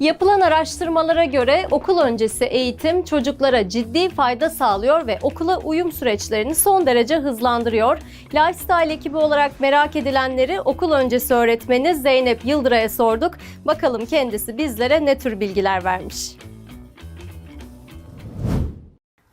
Yapılan araştırmalara göre okul öncesi eğitim çocuklara ciddi fayda sağlıyor ve okula uyum süreçlerini son derece hızlandırıyor. Lifestyle ekibi olarak merak edilenleri okul öncesi öğretmeni Zeynep Yıldıray'a sorduk. Bakalım kendisi bizlere ne tür bilgiler vermiş.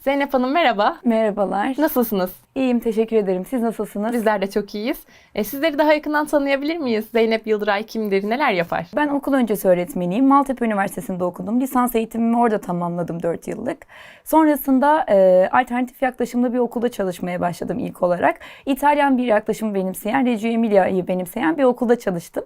Zeynep Hanım merhaba. Merhabalar. Nasılsınız? İyiyim, teşekkür ederim. Siz nasılsınız? Bizler de çok iyiyiz. E, sizleri daha yakından tanıyabilir miyiz? Zeynep Yıldıray kimdir, neler yapar? Ben okul öncesi öğretmeniyim. Maltepe Üniversitesi'nde okudum. Lisans eğitimimi orada tamamladım 4 yıllık. Sonrasında e, alternatif yaklaşımlı bir okulda çalışmaya başladım ilk olarak. İtalyan bir yaklaşımı benimseyen, Reggio Emilia'yı benimseyen bir okulda çalıştım.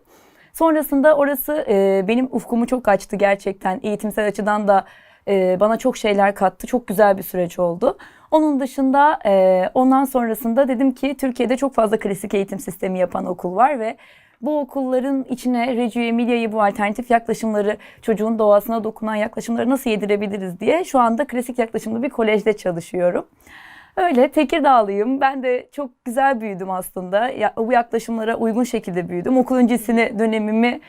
Sonrasında orası e, benim ufkumu çok açtı gerçekten. Eğitimsel açıdan da e, bana çok şeyler kattı. Çok güzel bir süreç oldu. Onun dışında e, ondan sonrasında dedim ki Türkiye'de çok fazla klasik eğitim sistemi yapan okul var ve bu okulların içine Reggio Emilia'yı bu alternatif yaklaşımları, çocuğun doğasına dokunan yaklaşımları nasıl yedirebiliriz diye şu anda klasik yaklaşımlı bir kolejde çalışıyorum. Öyle Tekirdağlıyım. Ben de çok güzel büyüdüm aslında. Ya, bu yaklaşımlara uygun şekilde büyüdüm. Okul öncesini dönemimi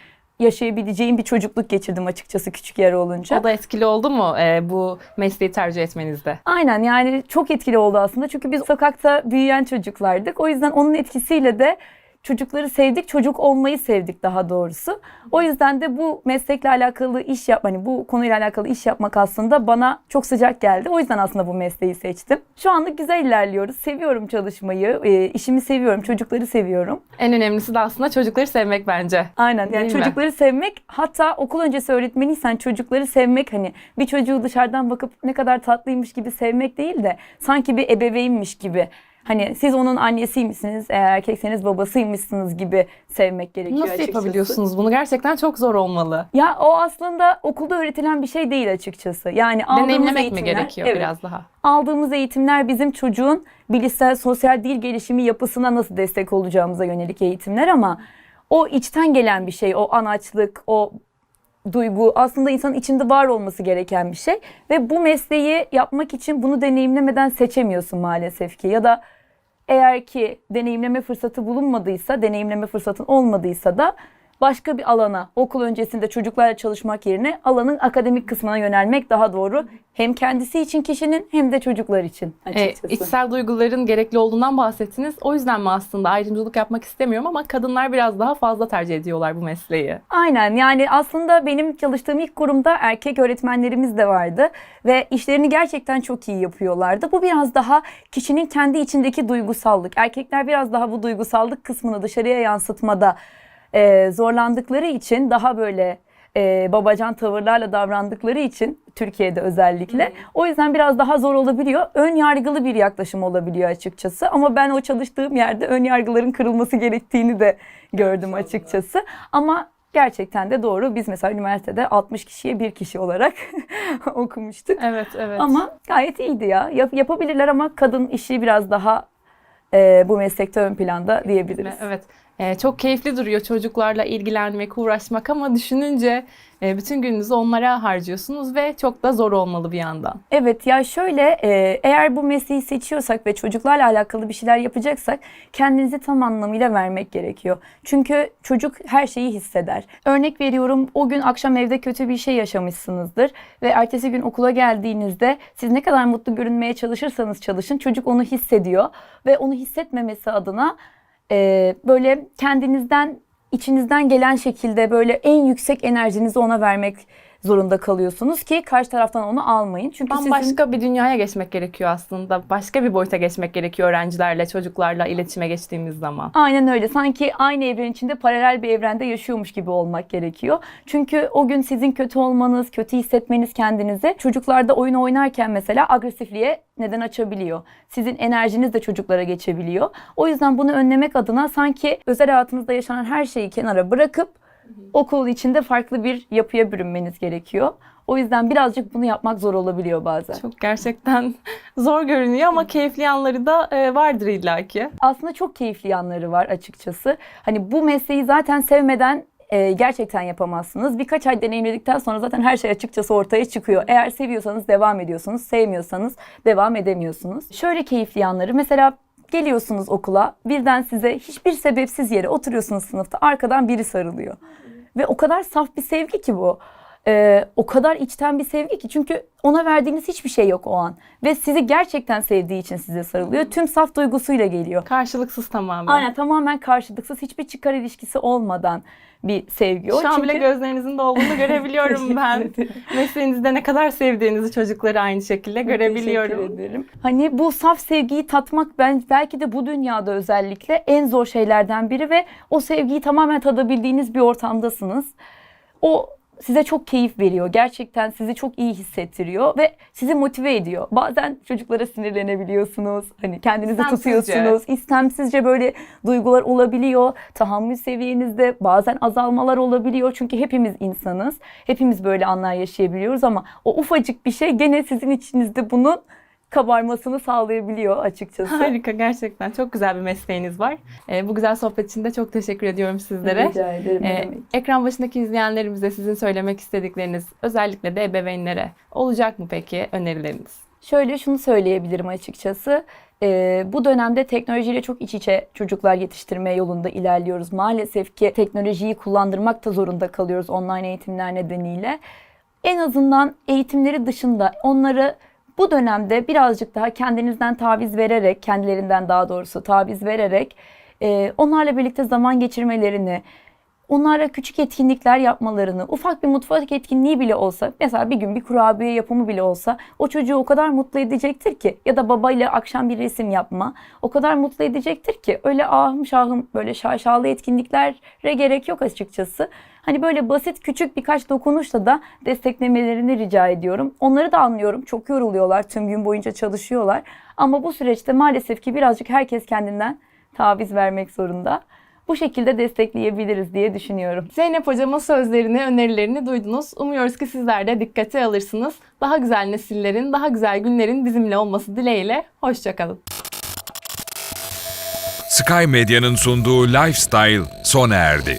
yaşayabileceğim bir çocukluk geçirdim açıkçası küçük yer olunca. O da etkili oldu mu e, bu mesleği tercih etmenizde? Aynen yani çok etkili oldu aslında. Çünkü biz sokakta büyüyen çocuklardık. O yüzden onun etkisiyle de çocukları sevdik, çocuk olmayı sevdik daha doğrusu. O yüzden de bu meslekle alakalı iş yap, hani bu konuyla alakalı iş yapmak aslında bana çok sıcak geldi. O yüzden aslında bu mesleği seçtim. Şu anlık güzel ilerliyoruz. Seviyorum çalışmayı, e, işimi seviyorum, çocukları seviyorum. En önemlisi de aslında çocukları sevmek bence. Aynen yani Değil mi? çocukları sevmek hatta okul öncesi öğretmeniysen çocukları sevmek hani bir çocuğu dışarıdan bakıp ne kadar tatlıymış gibi sevmek değil de sanki bir ebeveynmiş gibi hani siz onun annesiymişsiniz eğer erkekseniz babasıymışsınız gibi sevmek gerekiyor Nasıl açıkçası. yapabiliyorsunuz bunu? Gerçekten çok zor olmalı. Ya o aslında okulda öğretilen bir şey değil açıkçası. Yani aldığımız Deneyimlemek mi eğitimler- gerekiyor Evet. biraz daha? Aldığımız eğitimler bizim çocuğun bilişsel sosyal dil gelişimi yapısına nasıl destek olacağımıza yönelik eğitimler ama o içten gelen bir şey, o anaçlık, o duygu aslında insanın içinde var olması gereken bir şey. Ve bu mesleği yapmak için bunu deneyimlemeden seçemiyorsun maalesef ki. Ya da eğer ki deneyimleme fırsatı bulunmadıysa, deneyimleme fırsatın olmadıysa da başka bir alana okul öncesinde çocuklarla çalışmak yerine alanın akademik kısmına yönelmek daha doğru. Hem kendisi için kişinin hem de çocuklar için E, açıkçası. içsel duyguların gerekli olduğundan bahsettiniz. O yüzden mi aslında ayrımcılık yapmak istemiyorum ama kadınlar biraz daha fazla tercih ediyorlar bu mesleği. Aynen yani aslında benim çalıştığım ilk kurumda erkek öğretmenlerimiz de vardı ve işlerini gerçekten çok iyi yapıyorlardı. Bu biraz daha kişinin kendi içindeki duygusallık. Erkekler biraz daha bu duygusallık kısmını dışarıya yansıtmada e, zorlandıkları için daha böyle e, babacan tavırlarla davrandıkları için Türkiye'de özellikle. O yüzden biraz daha zor olabiliyor. Ön yargılı bir yaklaşım olabiliyor açıkçası. Ama ben o çalıştığım yerde ön yargıların kırılması gerektiğini de gördüm açıkçası. Ama gerçekten de doğru. Biz mesela üniversitede 60 kişiye bir kişi olarak okumuştuk. Evet, evet. Ama gayet iyiydi ya. Yap- yapabilirler ama kadın işi biraz daha e, bu meslekte ön planda diyebiliriz. Evet. Ee, çok keyifli duruyor çocuklarla ilgilenmek, uğraşmak ama düşününce e, bütün gününüzü onlara harcıyorsunuz ve çok da zor olmalı bir yandan. Evet ya şöyle e, eğer bu mesleği seçiyorsak ve çocuklarla alakalı bir şeyler yapacaksak kendinizi tam anlamıyla vermek gerekiyor. Çünkü çocuk her şeyi hisseder. Örnek veriyorum o gün akşam evde kötü bir şey yaşamışsınızdır ve ertesi gün okula geldiğinizde siz ne kadar mutlu görünmeye çalışırsanız çalışın çocuk onu hissediyor ve onu hissetmemesi adına e, böyle kendinizden içinizden gelen şekilde böyle en yüksek enerjinizi ona vermek zorunda kalıyorsunuz ki karşı taraftan onu almayın. Çünkü sizin Bambaşka bir dünyaya geçmek gerekiyor aslında. Başka bir boyuta geçmek gerekiyor öğrencilerle, çocuklarla iletişime geçtiğimiz zaman. Aynen öyle. Sanki aynı evren içinde paralel bir evrende yaşıyormuş gibi olmak gerekiyor. Çünkü o gün sizin kötü olmanız, kötü hissetmeniz kendinizi çocuklarda oyun oynarken mesela agresifliğe neden açabiliyor. Sizin enerjiniz de çocuklara geçebiliyor. O yüzden bunu önlemek adına sanki özel hayatınızda yaşanan her şeyi kenara bırakıp okul içinde farklı bir yapıya bürünmeniz gerekiyor. O yüzden birazcık bunu yapmak zor olabiliyor bazen. Çok gerçekten zor görünüyor ama keyifli yanları da e, vardır illaki. aslında çok keyifli yanları var açıkçası. Hani bu mesleği zaten sevmeden e, gerçekten yapamazsınız. Birkaç ay deneyimledikten sonra zaten her şey açıkçası ortaya çıkıyor. Eğer seviyorsanız devam ediyorsunuz, sevmiyorsanız devam edemiyorsunuz. Şöyle keyifli yanları mesela geliyorsunuz okula birden size hiçbir sebepsiz yere oturuyorsunuz sınıfta arkadan biri sarılıyor. Ve o kadar saf bir sevgi ki bu. E, o kadar içten bir sevgi ki çünkü ona verdiğiniz hiçbir şey yok o an ve sizi gerçekten sevdiği için size sarılıyor. Tüm saf duygusuyla geliyor. Karşılıksız tamamen. Aynen tamamen karşılıksız hiçbir çıkar ilişkisi olmadan bir sevgi o. Şu an Çünkü- bile gözlerinizin dolduğunu görebiliyorum ben. Mesleğinizde ne kadar sevdiğinizi çocukları aynı şekilde görebiliyorum. Teşekkür ederim. Hani bu saf sevgiyi tatmak ben belki de bu dünyada özellikle en zor şeylerden biri ve o sevgiyi tamamen tadabildiğiniz bir ortamdasınız. O size çok keyif veriyor. Gerçekten sizi çok iyi hissettiriyor ve sizi motive ediyor. Bazen çocuklara sinirlenebiliyorsunuz. Hani kendinizi İstemsizce. tutuyorsunuz. İstemsizce böyle duygular olabiliyor. Tahammül seviyenizde bazen azalmalar olabiliyor. Çünkü hepimiz insanız. Hepimiz böyle anlar yaşayabiliyoruz ama o ufacık bir şey gene sizin içinizde bunun kabarmasını sağlayabiliyor açıkçası. Harika gerçekten. Çok güzel bir mesleğiniz var. Ee, bu güzel sohbet için de çok teşekkür ediyorum sizlere. Rica ederim. demek. ekran başındaki izleyenlerimize sizin söylemek istedikleriniz, özellikle de ebeveynlere olacak mı peki önerileriniz? Şöyle şunu söyleyebilirim açıkçası. Ee, bu dönemde teknolojiyle çok iç içe çocuklar yetiştirme yolunda ilerliyoruz. Maalesef ki teknolojiyi kullandırmak da zorunda kalıyoruz online eğitimler nedeniyle. En azından eğitimleri dışında onları bu dönemde birazcık daha kendinizden taviz vererek, kendilerinden daha doğrusu taviz vererek e, onlarla birlikte zaman geçirmelerini, onlara küçük etkinlikler yapmalarını, ufak bir mutfak etkinliği bile olsa, mesela bir gün bir kurabiye yapımı bile olsa o çocuğu o kadar mutlu edecektir ki ya da babayla akşam bir resim yapma o kadar mutlu edecektir ki öyle ahım şahım böyle şaşalı etkinliklere gerek yok açıkçası. Hani böyle basit küçük birkaç dokunuşla da desteklemelerini rica ediyorum. Onları da anlıyorum. Çok yoruluyorlar. Tüm gün boyunca çalışıyorlar. Ama bu süreçte maalesef ki birazcık herkes kendinden taviz vermek zorunda. Bu şekilde destekleyebiliriz diye düşünüyorum. Zeynep hocamın sözlerini, önerilerini duydunuz. Umuyoruz ki sizler de dikkate alırsınız. Daha güzel nesillerin, daha güzel günlerin bizimle olması dileğiyle. Hoşçakalın. Sky Medya'nın sunduğu Lifestyle sona erdi.